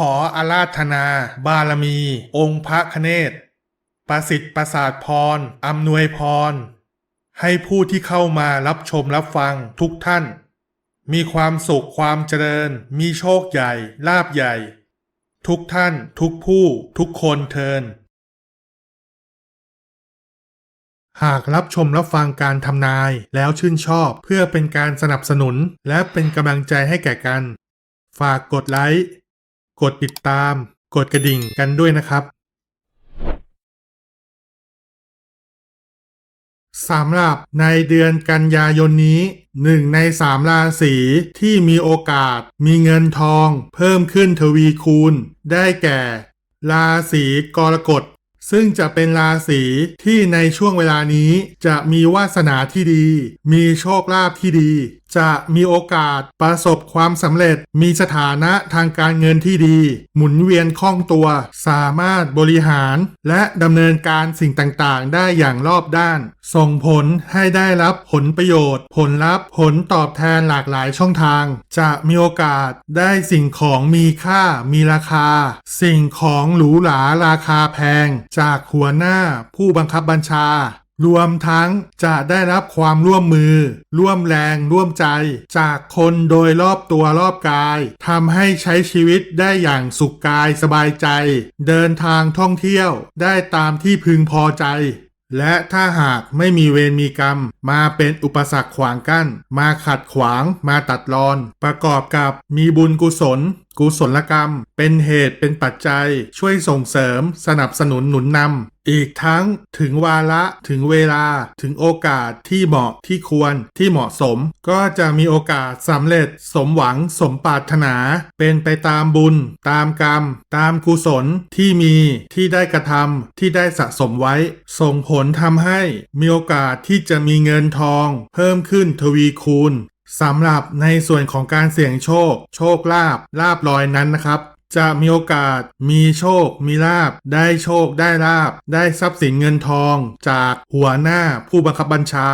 ขออาราธนา บารมี องค์พระคเนศประสิทธิ์ประสาทพรอำนวยพร ให้ผู้ที่เข้ามารับชมรับฟังทุกท่าน มีความสุขความเจริญ มีโชคใหญ่ ลาบใหญ่ ทุกท่าน ทุกผู้ ทุกคนเทินหากรับชมรับฟังการทำนายแล้วชื่นชอบเพื่อเป็นการสนับสนุนและเป็นกำลังใจให้แก่กัน ฝากกดไลค์ กดติดตาม กดกระดิ่งกันด้วยนะครับสำหรับในเดือนกันยายนนี้หนึ่งในสามราศีที่มีโอกาสมีเงินทอง เพิ่มขึ้นทวีคูณ ได้แก่ ราศีกรกฎซึ่งจะเป็นราศีที่ในช่วงเวลานี้จะมีวาสนาที่ดี มีโชคลาภที่ดีจะมีโอกาสประสบความสำเร็จ มีสถานะทางการเงินที่ดี หมุนเวียนคล่องตัว สามารถบริหาร และดำเนินการสิ่งต่างๆ ได้อย่างรอบด้าน ส่งผลให้ได้รับผลประโยชน์ ผลลัพธ์ผลตอบแทนหลากหลายช่องทาง จะมีโอกาสได้สิ่งของมีค่ามีราคา สิ่งของหรูหราราคาแพง จากหัวหน้าผู้บังคับบัญชา รวมทั้งจะได้รับความร่วมมือ ร่วมแรงร่วมใจ จากคนโดยรอบตัวรอบกายทำให้ใช้ชีวิตได้อย่างสุขกายสบายใจ เดินทางท่องเที่ยวได้ตามที่พึงพอใจ และถ้าหากไม่มีเวรมีกรรม มาเป็นอุปสรรคขวางกั้น มาขัดขวาง มาตัดรอน ประกอบกับมีบุญกุศลกุศลกรรม เป็นเหตุเป็นปัจจัย ช่วยส่งเสริม สนับสนุนหนุนนำ อีกทั้งถึงวาระถึงเวลาถึงโอกาสที่เหมาะที่ควรที่เหมาะสม ก็จะมีโอกาสสำเร็จสมหวังสมปรารถนา เป็นไปตามบุญ ตามกรรม ตามกุศลที่มีที่ได้กระทำที่ได้สะสมไว้ ส่งผลทำให้มีโอกาสที่จะมีเงินทอง เพิ่มขึ้นทวีคูณสำหรับในส่วนของการเสี่ยงโชค โชคลาภลาบลอยนั้นนะครับ จะมีโอกาสมีโชค มีลาบ ได้โชคได้ลาบ ได้ทรัพย์สินเงินทอง จากหัวหน้าผู้บังคับบัญชา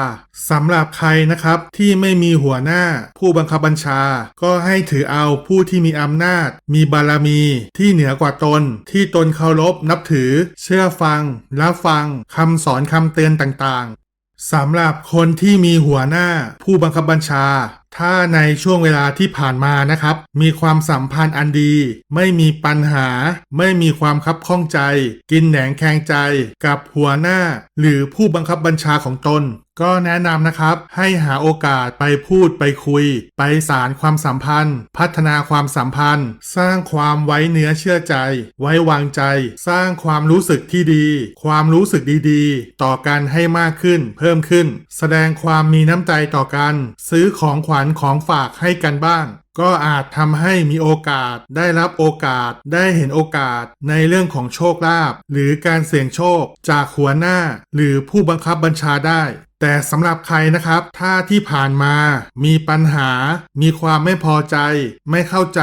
สำหรับใครนะครับที่ไม่มีหัวหน้าผู้บังคับบัญชา ก็ให้ถือเอาผู้ที่มีอำนาจ มีบารมีที่เหนือกว่าตน ที่ตนเคารพนับถือ เชื่อฟังรับฟังคำสอนคำเตือนต่างๆสำหรับคนที่มีหัวหน้าผู้บังคับบัญชา ถ้าในช่วงเวลาที่ผ่านมานะครับ มีความสัมพันธ์อันดี ไม่มีปัญหา ไม่มีความคับข้องใจ กินแหนงแคงใจ กับหัวหน้า หรือผู้บังคับบัญชาของตน ก็แนะนำนะครับ ให้หาโอกาสไปพูดไปคุย ไปสารความสัมพันธ์ พัฒนาความสัมพันธ์ สร้างความไว้เนื้อเชื่อใจ ไว้วางใจ สร้างความรู้สึกที่ดี ความรู้สึกดีๆ ต่อกันให้มากขึ้น เพิ่มขึ้น แสดงความมีน้ำใจต่อกัน ซื้อของขวัญของฝากให้กันบ้าง ก็อาจทำให้มีโอกาส ได้รับโอกาส ได้เห็นโอกาสในเรื่องของโชคลาภหรือการเสี่ยงโชคจากหัวหน้า หรือผู้บังคับบัญชาได้ แต่สำหรับใครนะครับ ถ้าที่ผ่านมา มีปัญหา มีความไม่พอใจ ไม่เข้าใจ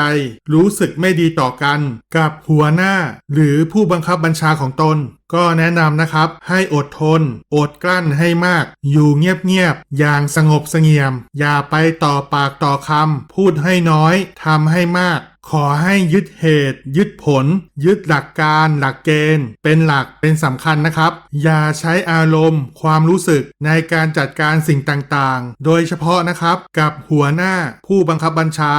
รู้สึกไม่ดีต่อกัน กับหัวหน้า หรือผู้บังคับบัญชาของตน ก็แนะนำนะครับ ให้อดทน อดกลั้นให้มาก อยู่เงียบๆ อย่างสงบเสงี่ยม อย่าไปต่อปากต่อคำ พูดให้น้อย ทำให้มาก ขอให้ยึดเหตุ ยึดผล ยึดหลักการ หลักเกณฑ์ เป็นหลักเป็นสำคัญนะครับ อย่าใช้อารมณ์ ความรู้สึกในการจัดการสิ่งต่างๆ โดยเฉพาะนะครับกับหัวหน้าผู้บังคับบัญชา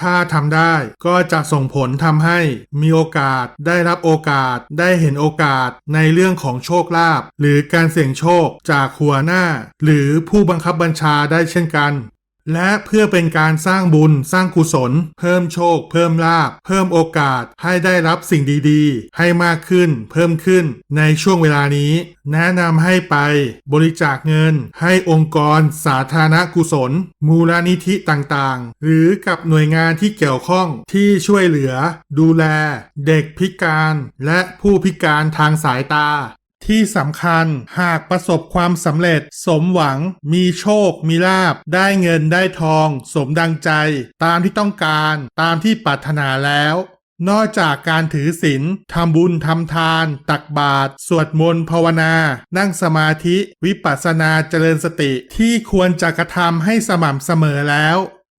ถ้าทำได้ก็จะส่งผลทำให้มีโอกาสได้รับโอกาสได้เห็นโอกาสในเรื่องของโชคลาภหรือการเสี่ยงโชคจากหัวหน้า หรือผู้บังคับบัญชาได้เช่นกัน และเพื่อเป็นการสร้างบุญสร้างกุศล เพิ่มโชค เพิ่มลาภเพิ่มโอกาสให้ได้รับสิ่งดีๆ ให้มากขึ้น เพิ่มขึ้นในช่วงเวลานี้ แนะนำให้ไปบริจาคเงิน ให้องค์กร สาธารณกุศล มูลนิธิต่างๆ หรือกับหน่วยงานที่เกี่ยวข้องที่ช่วยเหลือ ดูแล เด็กพิการ และผู้พิการทางสายตา ที่สำคัญหากประสบความสำเร็จ สมหวัง มีโชค มีลาบ ได้เงินได้ทอง สมดังใจ ตามที่ต้องการ ตามที่ปรารถนาแล้ว นอกจากการถือศีลทำบุญทำทาน ตักบาตรสวดมนต์ภาวนา นั่งสมาธิ วิปัสสนาเจริญสติที่ควรจะกระทำให้สม่ำเสมอแล้ว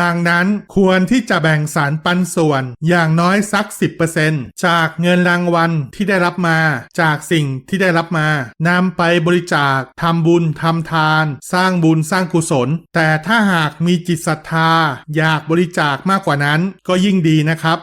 ดังนั้นควรที่จะแบ่งสารปันส่วนอย่างน้อยสัก 10%จากเงินรางวัลที่ได้รับมา จากสิ่งที่ได้รับมานำไปบริจาคทำบุญทำทาน สร้างบุญสร้างกุศล แต่ถ้าหากมีจิตศรัทธา อยากบริจาคมากกว่านั้นก็ยิ่งดีนะครับ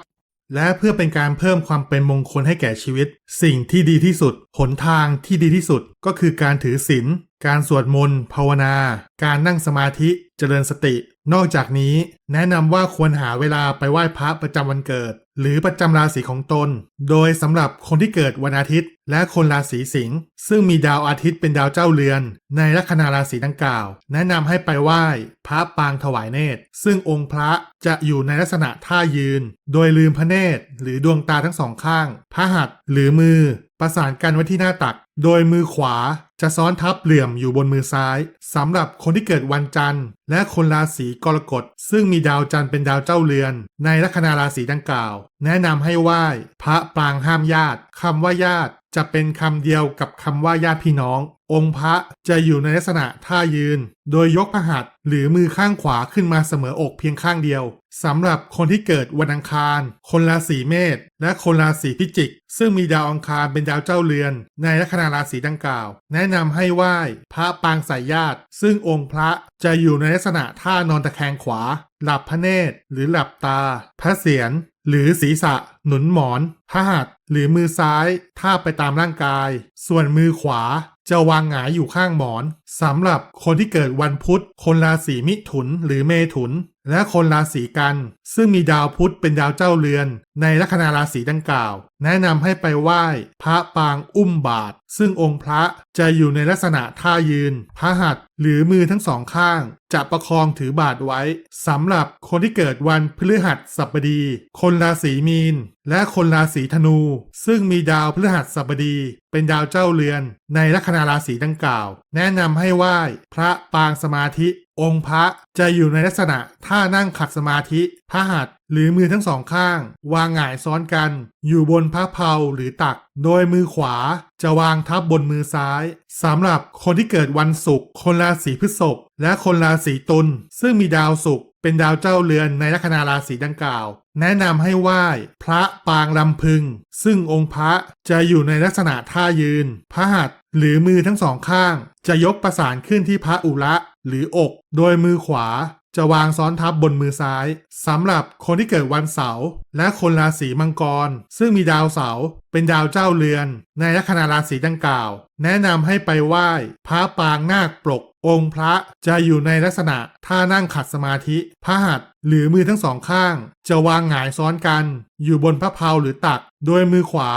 และเพื่อเป็นการเพิ่มความเป็นมงคลให้แก่ชีวิต สิ่งที่ดีที่สุด หนทางที่ดีที่สุดก็คือการถือศีล การสวดมนต์ ภาวนา การนั่งสมาธิเจริญสติ นอกจากนี้ แนะนำว่าควรหาเวลาไปไหว้พระประจำวันเกิด หรือประจำราศีของตน โดยสำหรับคนที่เกิดวันอาทิตย์ และคนราศีสิงห์ซึ่งมีดาวอาทิตย์เป็นดาวเจ้าเรือน ในลัคนาราศีดังกล่าว แนะนำให้ไปไหว้ พระปางถวายเนตร ซึ่งองค์พระจะอยู่ในลักษณะท่ายืน โดยลืมพระเนตร หรือดวงตาทั้งสองข้าง พระหัตถ์หรือมือ ประสานกันไว้ที่หน้าตัก โดยมือขวาจะซ้อนทับเหลี่ยมอยู่บนมือซ้ายสำหรับคนที่เกิดวันจันทร์ และคนราศีกรกฎซึ่งมีดาวจันทร์เป็นดาวเจ้าเรือน ในลัคนาราศีดังกล่าว แนะนำให้ไหว้พระปรางห้ามญาติคำว่าญาติจะเป็นคำเดียวกับคำว่าญาติพี่น้อง องค์พระจะอยู่ในลักษณะท่ายืน โดยยกพระหัตถ์หรือมือข้างขวาขึ้นมาเสมออกเพียงข้างเดียวสำหรับคนที่เกิดวันอังคาร คนราศีเมษและคนราศีพิจิก ซึ่งมีดาวอังคารเป็นดาวเจ้าเรือน ในลัคนาราศีดังกล่าว แนะนำให้ไหว้พระปางสายญาติ ซึ่งองค์พระจะอยู่ในลักษณะท่านอนตะแคงขวา หลับพระเนตร หรือหลับตา พระเศียรหรือศีรษะ หนุนหมอนพระหัตถ์หรือมือซ้ายท่าบไปตามร่างกาย ส่วนมือขวา จะวางหงายอยู่ข้างหมอน สำหรับคนที่เกิดวันพุธ คนราศีมิถุนหรือเมถุน และคนราศีกัน ซึ่งมีดาวพุธเป็นดาวเจ้าเรือน ในลัคนาราศีดังกล่าว แนะนำให้ไปไหว้ พระปางอุ้มบาท ซึ่งองค์พระจะอยู่ในลักษณะท่ายืน พระหัตถ์หรือมือทั้งสองข้าง จะประคองถือบาทไว้สำหรับคนที่เกิดวันพฤหัสบดี คนราศีมีน และคนราศีธนู ซึ่งมีดาวพฤหัสบดี เป็นดาวเจ้าเรือน ในลัคนาราศีดังกล่าว แนะนำให้ไหว้พระปางสมาธิ องค์พระจะอยู่ในลักษณะท่านั่งขัดสมาธิพระหัตถ์หรือมือทั้งสองข้าง วางหงายซ้อนกัน อยู่บนพระเพลาหรือตัก โดยมือขวาจะวางทับบนมือซ้ายสำหรับคนที่เกิดวันศุกร์คนราศีพฤษภและคนราศีตุลซึ่งมีดาวศุกร์ เป็นดาวเจ้าเรือนในลัคนาราศีดังกล่าว แนะนำให้ไหว้พระปางลำพึง ซึ่งองค์พระจะอยู่ในลักษณะท่ายืน พระหัตถ์หรือมือทั้งสองข้าง จะยกประสานขึ้นที่พระอุระหรืออก โดยมือขวาจะวางซ้อนทับบนมือซ้ายสำหรับคนที่เกิดวันเสาร์และคนราศีมังกร ซึ่งมีดาวเสาร์ เป็นดาวเจ้าเรือน ในลัคนาราศีดังกล่าว แนะนำให้ไปไหว้พระปางนาคปรกองค์พระจะอยู่ในลักษณะท่านั่งขัดสมาธิพระหัตถ์หรือมือทั้งสองข้าง จะวางหงายซ้อนกัน อยู่บนพระเพลาหรือตัก โดยมือขวา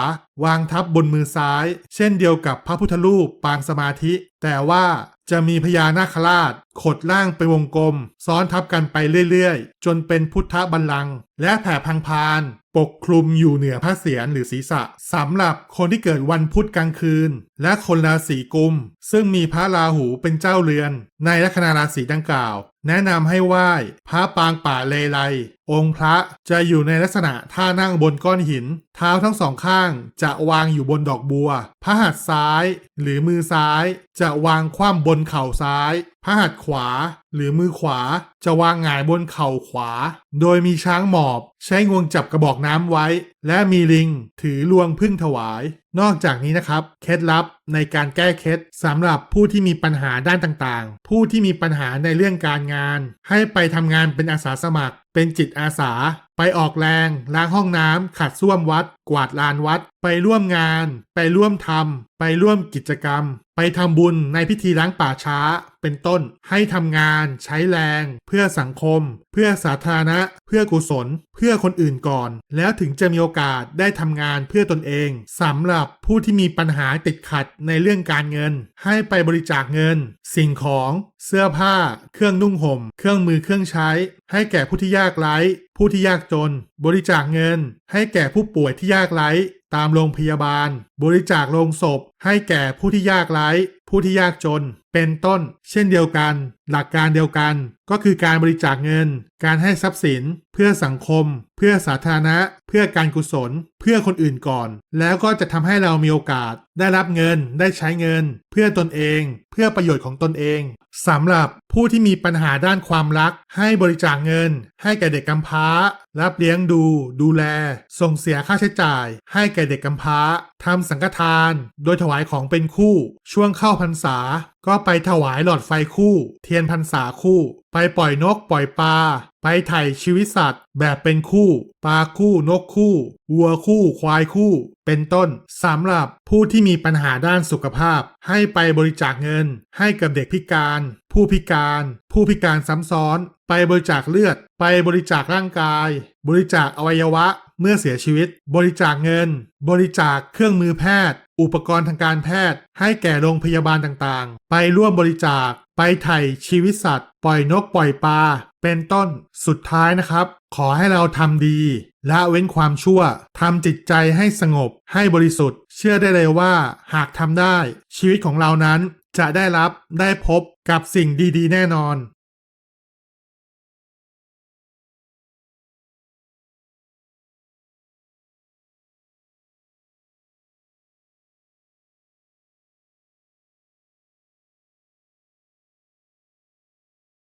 วางทับบนมือซ้าย เช่นเดียวกับพระพุทธรูปปางสมาธิ แต่ว่าจะมีพญานาคราช ขดล่างไปวงกลม ซ้อนทับกันไปเรื่อยๆ จนเป็นพุทธบัลลังก์ และแผ่พังพาน ปกคลุมอยู่เหนือพระเศียรหรือศีรษะสำหรับคนที่เกิดวันพุธกลางคืน และคนราศีกุม ซึ่งมีพระราหูเป็นเจ้าเรือน ในลัคนาราศีดังกล่าว แนะนำให้ไหว้พระปางป่าเลไลองค์พระจะอยู่ในลักษณะท่านั่งบนก้อนหิน เท้าทั้งสองข้างจะวางอยู่บนดอกบัว พระหัตถ์ซ้าย หรือมือซ้าย จะวางคว่ำบนเข่าซ้าย พระหัตถ์ขวา หรือมือขวาจะวางหงายบนเข่าขวา โดยมีช้างหมอบ ใช้งวงจับกระบอกน้ำไว้ และมีลิง ถือลวงพึ่งถวาย นอกจากนี้นะครับ เคล็ดลับในการแก้เคล็ดสำหรับผู้ที่มีปัญหาด้านต่างๆ ผู้ที่มีปัญหาในเรื่องการงาน ให้ไปทำงานเป็นอาสาสมัคร เป็นจิตอาสา ไปออกแรงล้างห้องน้ำขัดส้วมวัด กวาดลานวัด ไปร่วมงาน ไปร่วมทำไปร่วมกิจกรรม ไปทำบุญในพิธีล้างป่าช้าเป็นต้น ให้ทำงานใช้แรง เพื่อสังคม เพื่อสาธารณะ เพื่อกุศล เพื่อคนอื่นก่อน แล้วถึงจะมีโอกาสได้ทำงานเพื่อตนเองสำหรับผู้ที่มีปัญหาติดขัดในเรื่องการเงิน ให้ไปบริจาคเงิน สิ่งของ เสื้อผ้า เครื่องนุ่งห่ม เครื่องมือเครื่องใช้ ให้แก่ผู้ที่ยากไร้ ผู้ที่ยากจน บริจาคเงิน ให้แก่ผู้ป่วยที่ยากไร้ ตามโรงพยาบาล บริจาคโรงศพ ให้แก่ผู้ที่ยากไร้ ผู้ที่ยากจน เป็นต้น เช่นเดียวกัน หลักการเดียวกัน ก็คือการบริจาคเงิน การให้ทรัพย์สิน เพื่อสังคม เพื่อสาธารณะ เพื่อการกุศล เพื่อคนอื่นก่อน แล้วก็จะทำให้เรามีโอกาส ได้รับเงิน ได้ใช้เงิน เพื่อตนเอง เพื่อประโยชน์ของตนเองสำหรับผู้ที่มีปัญหาด้านความรัก ให้บริจาคเงิน ให้แก่เด็กกำพร้า รับเลี้ยงดู ดูแล ส่งเสียค่าใช้จ่าย ให้แก่เด็กกำพร้าทำสังฆทาน โดยถวายของเป็นคู่ ช่วงเข้าพรรษา ก็ไปถวายหลอดไฟคู่ เทียนพรรษาคู่ ไปปล่อยนกปล่อยปลา ไปไถ่ชีวิตสัตว์ แบบเป็นคู่ ปลาคู่นกคู่ วัวคู่ ควายคู่ เป็นต้นสำหรับผู้ที่มีปัญหาด้านสุขภาพ ให้ไปบริจาคเงิน ให้กับเด็กพิการ ผู้พิการ ผู้พิการซ้ำซ้อน ไปบริจาคเลือด ไปบริจาคร่างกาย บริจาคอวัยวะ เมื่อเสียชีวิต บริจาคเงิน บริจาคเครื่องมือแพทย์ อุปกรณ์ทางการแพทย์ ให้แก่โรงพยาบาลต่างๆ ไปร่วมบริจาค ไปไถ่ชีวิตสัตว์ ปล่อยนกปล่อยปลาเป็นต้นสุดท้ายนะครับ ขอให้เราทำดีละเว้นความชั่วทำจิตใจให้สงบ ให้บริสุทธิ์ เชื่อได้เลยว่า หากทำได้ ชีวิตของเรานั้นจะได้รับได้พบกับสิ่งดีๆ แน่นอน